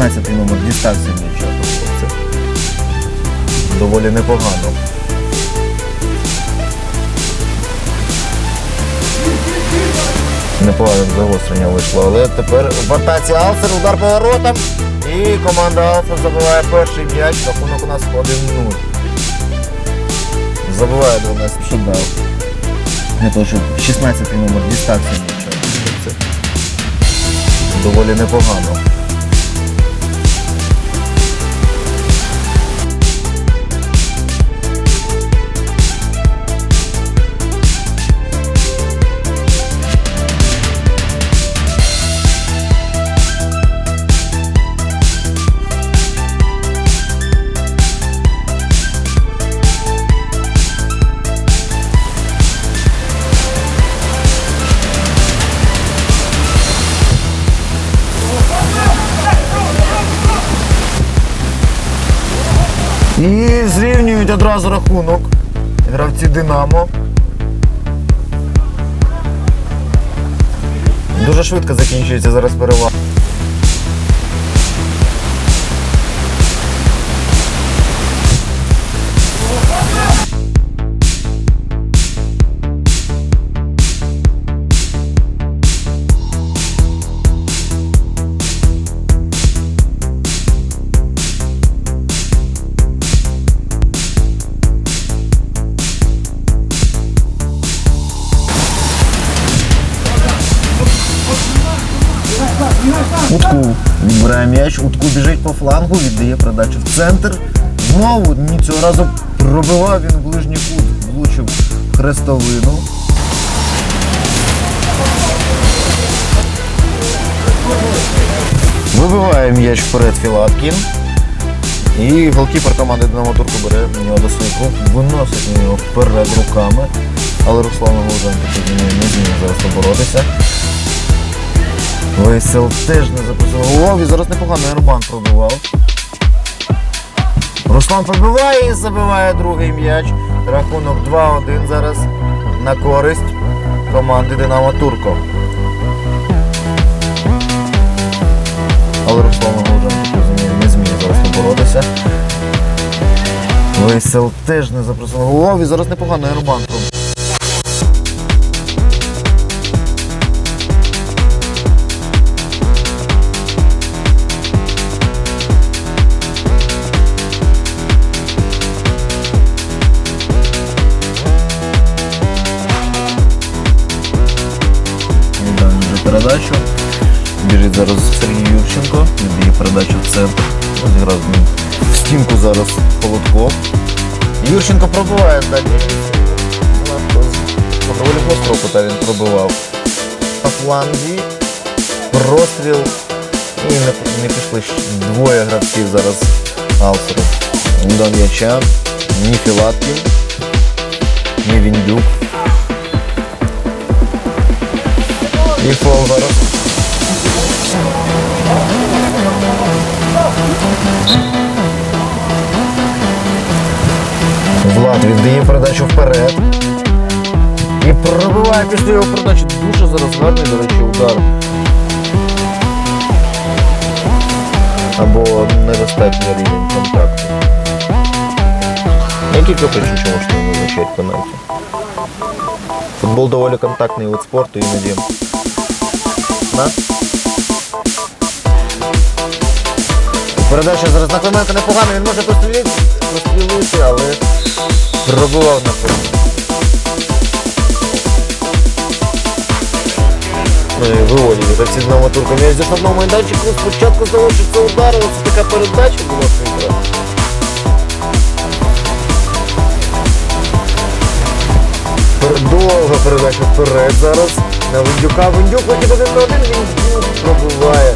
для того, щоб 16 номер дістався. Тобто це доволі непогано. Непогане загострення вийшло, але тепер в атаці Алсер, удар по воротам. І команда Алсер забиває перший м'яч, рахунок у нас 1-0. Забиває 12 шутдав. Для того, щоб 16 номер дістався м'яча. Доволі непогано. І зрівнюють одразу рахунок. Гравці Динамо. Дуже швидко закінчується зараз перевага. Відбирає м'яч, Утку біжить по флангу, віддає передачу в центр. Знову ні цього разу пробивав він ближній кут, влучив хрестовину. Вибиває м'яч вперед Філаткін. І голкіпер команди Динамо Турку бере нього до рук, виносить його вперед руками. Але Руслан Луженко не зміг зараз поборотися. Весел теж не записував. О, зараз непогано Ербан пробивав. Руслан пробиває і забиває другий м'яч. Рахунок 2-1 зараз на користь команди Динамо Турко. Але Руслан розуміє, не зміг зараз поборотися. Весел теж не запросив. О, зараз непогано Ербан пробивав. Передачу. Біжить зараз Сергій Юрченко, віддає передачу в центр. З ним в стінку зараз Холодков. Юрченко пробиває дальньої доволі гострого кута він пробивав. На фланзі простріл. І не, не пішли двоє гравців зараз Алсеру. До м'яча. Ні Філаткін, ні Віндюк. І фол зараз. Влад віддає передачу вперед. І пробиває після його передачі. Дуже зараз гарний, до речі, удар. Або недостатній рівень контакту. Які копичі чому ж не визначають пенальті? Футбол доволі контактний вид спорту іноді. На. Передача зараз на Клименко непогано, він може прострілити, прострілити, але пробував на полі. Ну Виводять гравці знову турка м'яч з основного майданчику. Спочатку здалося, що це удар, але це така передача була прикра. Довга передача вперед зараз. На Виндюка. Виндюк вихід один на один, Виндюк пробиває.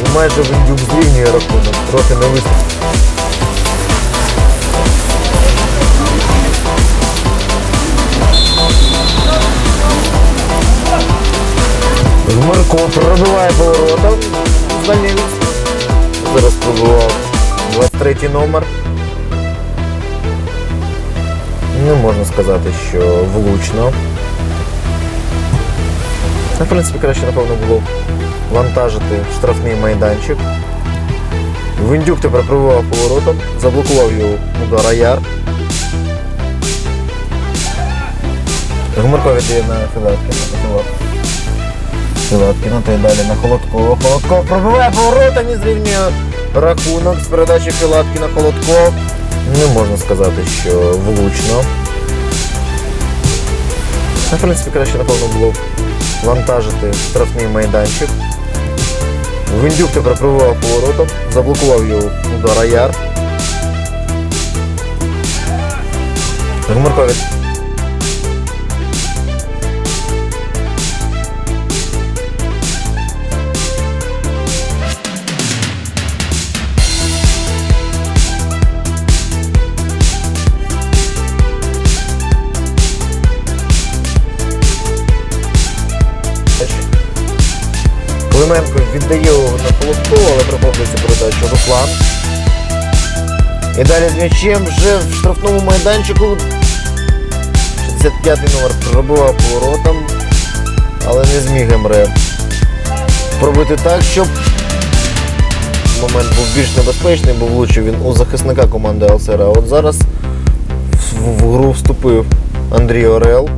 І майже Виндюк зрівнює рахунок. Трохи не вистачить. Жмарко пробиває поворотом. З дальньої. Зараз пробував 23 номер. Не можна сказати, що влучно. Ну, в принципі, краще, напевно, було вантажити штрафний майданчик. Виндюк тепер пробував поворотом, заблокував його удар Аяр. Гумерко віддає на Філаткіна. Філаткіна, то й далі на Холодкова. Холодков пробиває поворотом і зрівнює рахунок з передачі Філаткіна Холодков. Не можна сказати, що влучно. Ну, В принципі, краще, напевно, було вантажити штрафний майданчик. Гвиндюк тепер пробував поворотом, заблокував його удар Аяр. Гумерко віддає його на Холодкова, але проходить цю передачу Руслан. І далі з м'ячем вже в штрафному майданчику. 65-й номер пробивав поворотом, але не зміг Емре пробити так, щоб момент був більш небезпечний, бо влучив він у захисника команди Алсера. А от зараз в гру вступив Андрій Орел.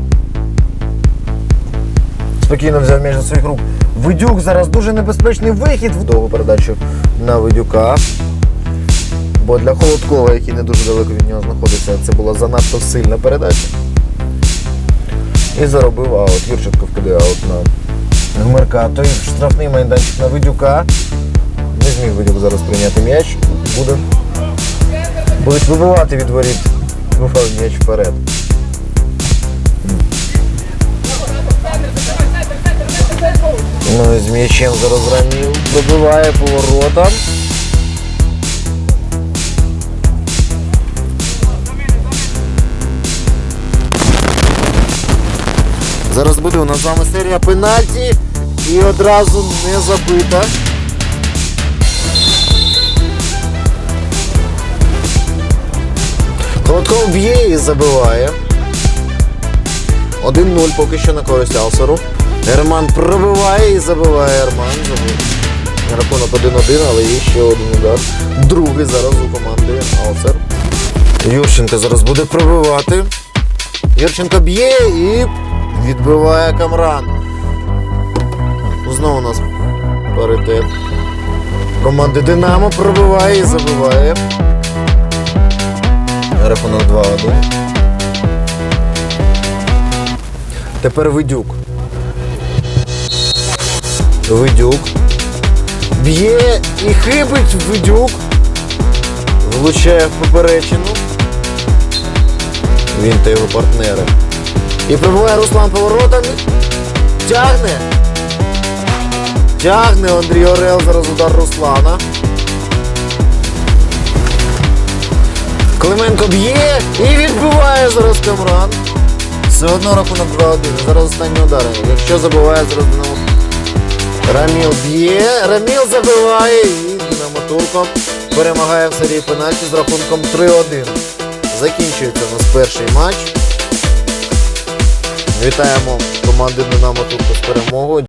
Спокійно взяв до своїх рук. Видюк зараз дуже небезпечний вихід в довгу передачу на Видюка. Бо для Холодкова, який не дуже далеко від нього знаходиться, це була занадто сильна передача. І заробив аут. Юрченко вкидає аут на Гмирка. Той штрафний майданчик на Видюка. Не зміг Видюк зараз прийняти м'яч. Буде. Будуть вибивати від воріт. Вибив м'яч вперед. Ну і з м'ячем Раміл пробиває поворотом. Зараз буде у нас з вами серія пенальті і одразу не забита. Холодков б'є і забиває. 1-0 поки що на користь Алсеру. Ерман пробиває і забиває Ерман. Рахунок 1-1, але є ще один удар. Другий зараз у команди Алсер. Юрченко зараз буде пробивати. Юрченко б'є і відбиває Камран. Знову у нас паритет. Команди Динамо пробиває і забиває. Рахунок 2-1. Тепер Видюк. Видюк. Б'є і хибить Видюк. Влучає в поперечину. Він та його партнери. І прибуває Руслан поворотом. Тягне. Тягне Андрій Орел. Зараз удар Руслана. Клименко б'є і відбиває зараз Камран. Все одно рахунок 2-1. Зараз останні удари. Якщо забиває зараз Динамо. Раміл б'є, Раміл забиває і Динамо перемагає в серії пенальті з рахунком 3-1. Закінчується у нас перший матч. Вітаємо команди Динамо Турко з перемогою.